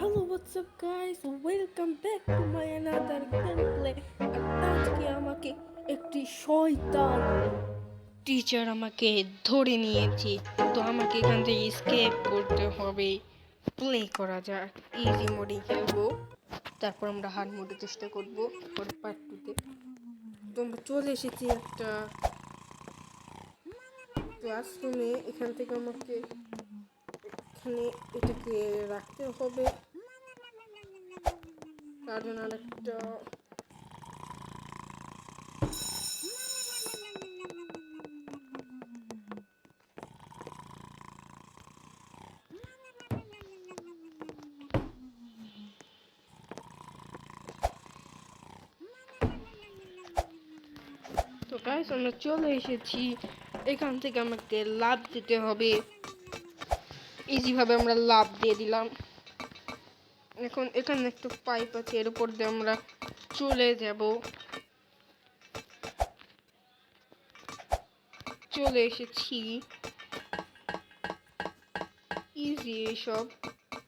Hello, what's up guys? Welcome back to my another gameplay. আমাকে একটি শয়তান teacher আমাকে ধরে নিয়েছে। তো আমাকে এখান থেকে স্কেপ করতে হবে। প্লে করা যাক। ইজি মোডে খেলব। তারপর আমরা হার্ড মোডে চেষ্টা করব। পর পার্ট তো। আমরা চলে এসেছি একটা ক্লাসরুমে এখান থেকে আমাকে এখানে এটাকে রাখতে হবে। কারণ আর একটা তো গাইস আমরা চলে এসেছি। এখান থেকে আমাকে লাভ দিতে হবে। ইজিভাবে আমরা লাভ দিয়ে দিলাম। এখন এখানে একটা পাইপ আছে, এর উপর দিয়ে আমরা চলে যাব। চলে এসেছি। ইজি এসব।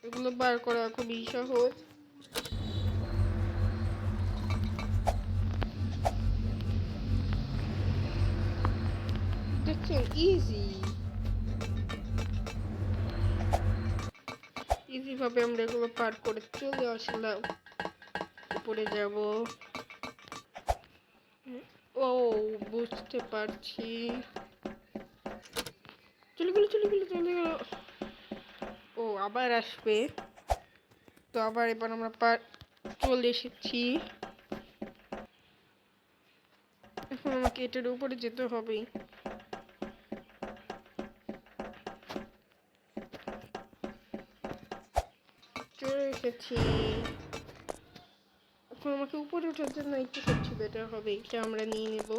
এগুলো বার করা খুবই সহজ। দেখছেন? ইজি ইজি ভাবে আমরা এগুলো পার করে চলে আসলাম। উপরে যাব। ও, বুঝতে পারছি। চলে গেলো চলে গেলো চলে গেলো। ও, আবার আসবে। তো আবার এবার আমরা পার চলে এসেছি। এখন আমাকে এটার উপরে যেতে হবে এখন আমাকে উপরে ওঠার জন্য একটু সবচেয়ে বেটার হবে, এটা আমরা নিয়ে নেব।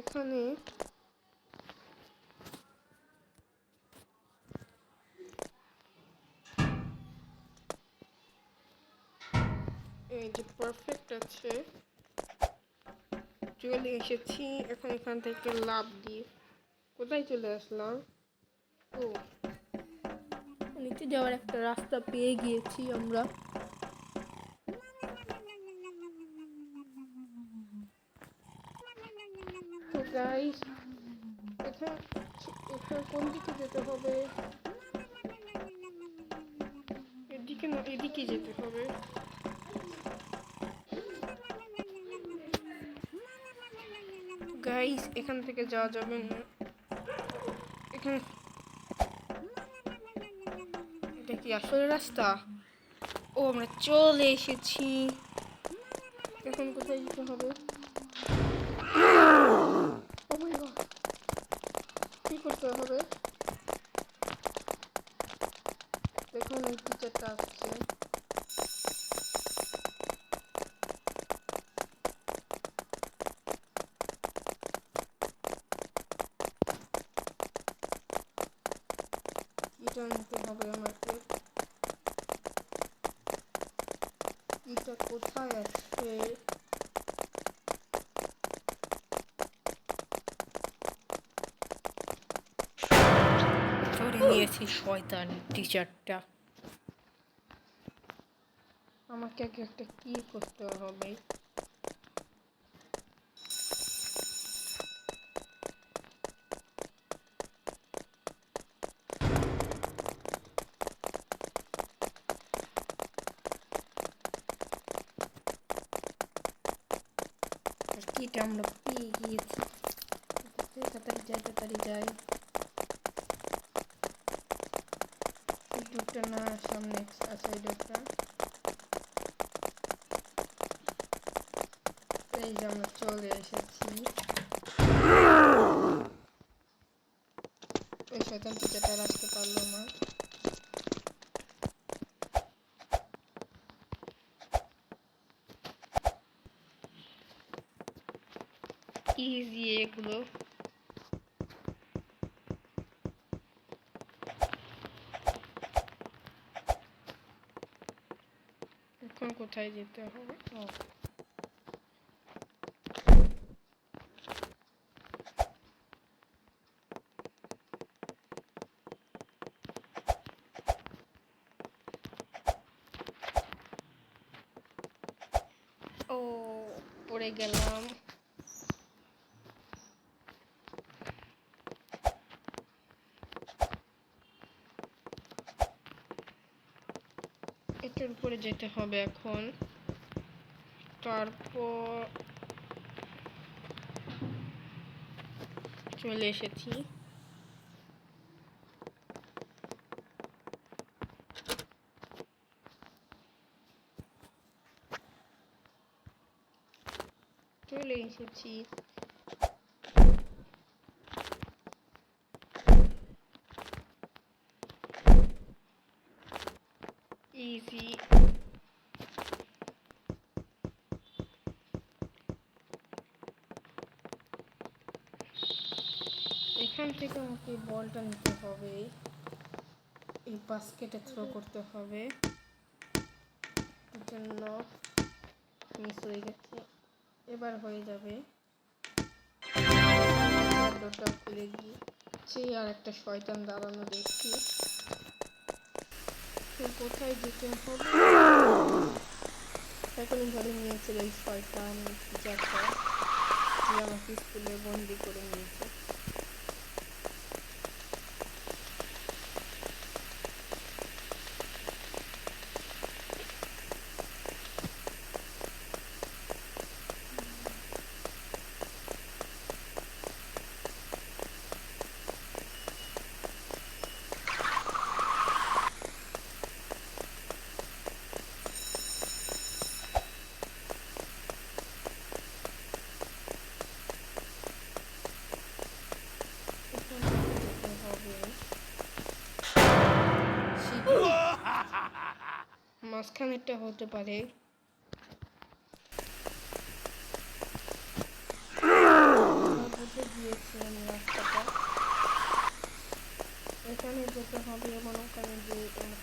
এখানে এই যে পারফেক্ট আছে। চলে এসেছি, এখন এখান থেকে লাভ দিয়ে। কোথায় চলে আসলাম? ও। নিচে যাওয়ার একটা রাস্তা পেয়ে গিয়েছি আমরা। তো গাইস এখানে কোন দিকে যেতে হবে? এদিকে না, এদিকে যেতে হবে। গাইস এখান থেকে যাওয়া যাবে না। এখানে এটা আসলে রাস্তা? ও, আমরা চলে এসেছি। এখন কোথায় যেতে হবে? Oh! কি করতে হবে? দেখুন এই টিচারটা আসছে। এটা নিতে হবে আমাকে কোথায় আছে? ধরে নিয়েছি শয়তান টিচারটা আমাকে একটা কি করতে হবে আর কিটা আমরা পেয়ে গিয়েছি তাড়াতাড়ি যাই তাড়াতাড়ি যাই ডুবটা না সামনে আছে এই ডুবটা এই যে আমরা চলে এসেছি ওই টিচারটা আর আসতে পারল না ইজি এগুলো এখন কোথায় যেতে হবে ও ও পড়ে গেলাম এটার উপরে যেতে হবে এখন। তারপর চলে এসেছি। চলে এসেছি। ইজি এখান থেকে আমাকে বলটা নিতে হবে। এই বাস্কেটে থ্রো করতে হবে। জন্য মিস হয়ে গেছে। এবার হয়ে যাবে। ডোরটা খুলে গিয়েছে আর একটা শয়তান দাঁড়ানো দেখছি। কোথায় যেতে হবে? এখন ধরে নিয়েছে এই শয়তান যে আমাকে স্কুলে বন্দি করে নিয়েছে এখান থেকে যেতে হবে সিঁড়ি। মাঝখানেরটা হতে পারে। এখানে যেতে হবে এবং ওখানে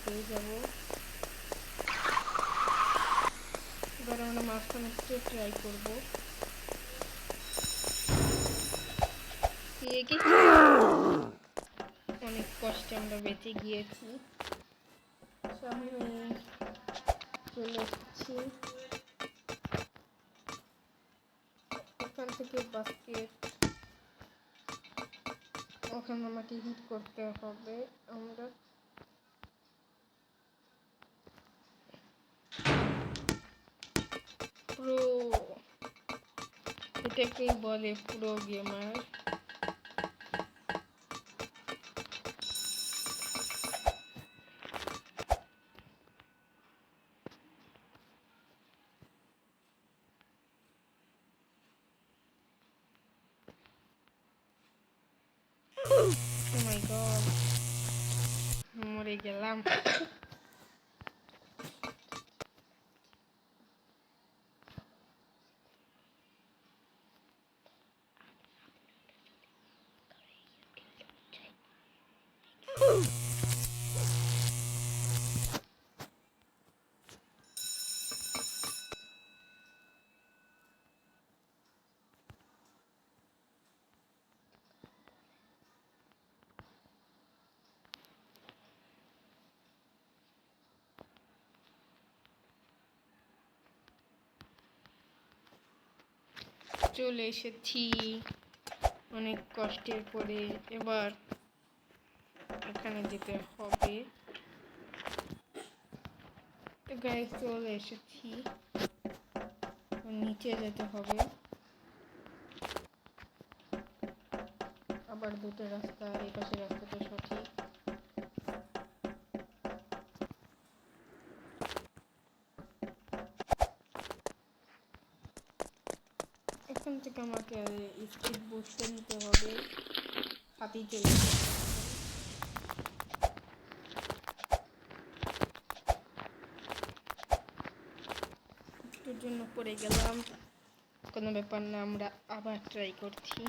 পেয়ে যাব। এবার আমরা মাঝখানে ট্রাই করব। অনেক কষ্টে আমরা বেঁচে গিয়েছি। সামনে চলে এসেছি ওখান থেকে বাস্কেট ওখানে আমাকে হিট করতে হবে। আমরা প্রো এটাকেই বলে প্রো গেমার Instagram চলে এসেছি। অনেক কষ্টের পরে এবার এখানে যেতে হবে। গায়ে চলে এসেছি। নিচে যেতে হবে। আবার দুটো রাস্তা, এই পাশে রাস্তাটা থেকে আমাকে স্পিড বুস্টে নিতে হবে। হাতেই চলে জন্য পড়ে গেলাম। কোনো ব্যাপার না, আমরা আবার ট্রাই করছি।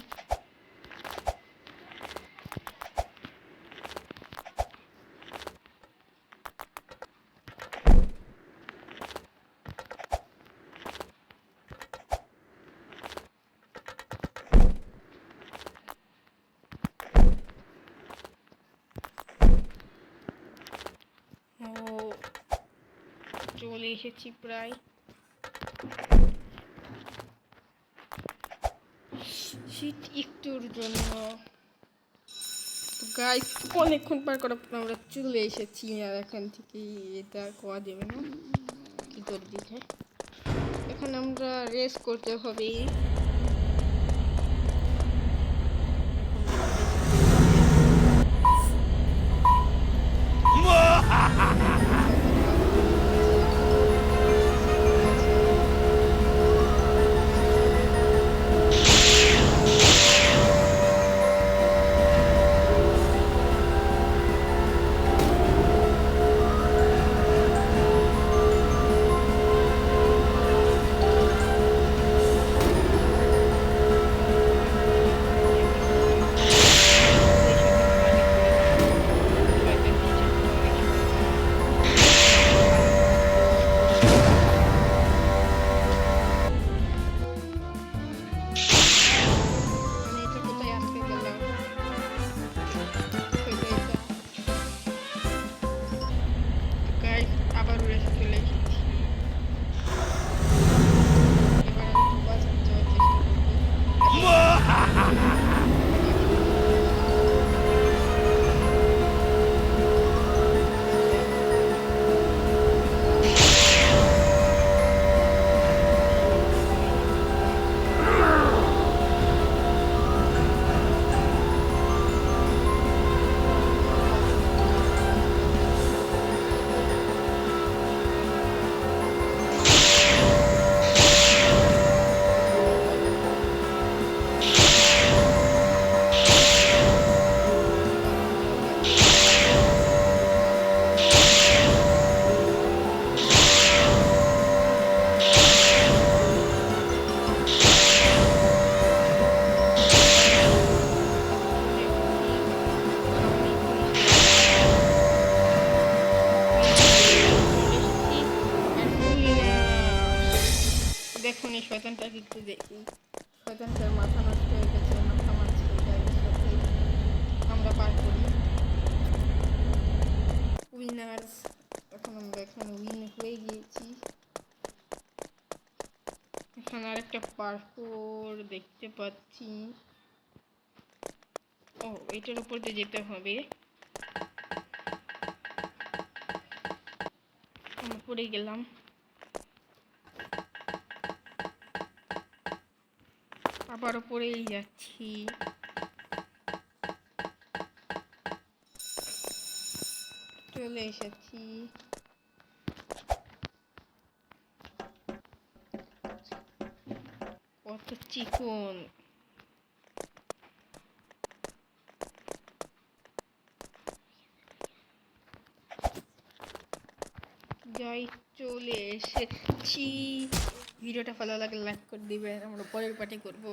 চলে এসেছি প্রায়। শীত একটুর জন্য। গাইস অনেকক্ষণ পার করার পর আমরা চলে এসেছি আর এখান থেকে এটা কোয়া দেবে না। কী করে দিতে এখন আমরা রেস করতে হবে। শয়তানটাকে একটু দেখি শয়তানটার মাথা নষ্ট হয়ে গেছে, মাথা মারছে আমরা পার করি। উইনার্স এখন আমরা এখানে উইন হয়ে গিয়েছি। এখানে আরেকটা পার্কোর দেখতে পাচ্ছি। ও, এটার উপর দিয়ে যেতে হবে। আমরা পড়ে গেলাম। আবারও পড়েই যাচ্ছি। চলে এসেছি। কত চিকন। যাই চলে এসেছি। ভিডিওটা ভালো লাগলে লাইক করে দিবেন আমরা পরের পার্টি করব।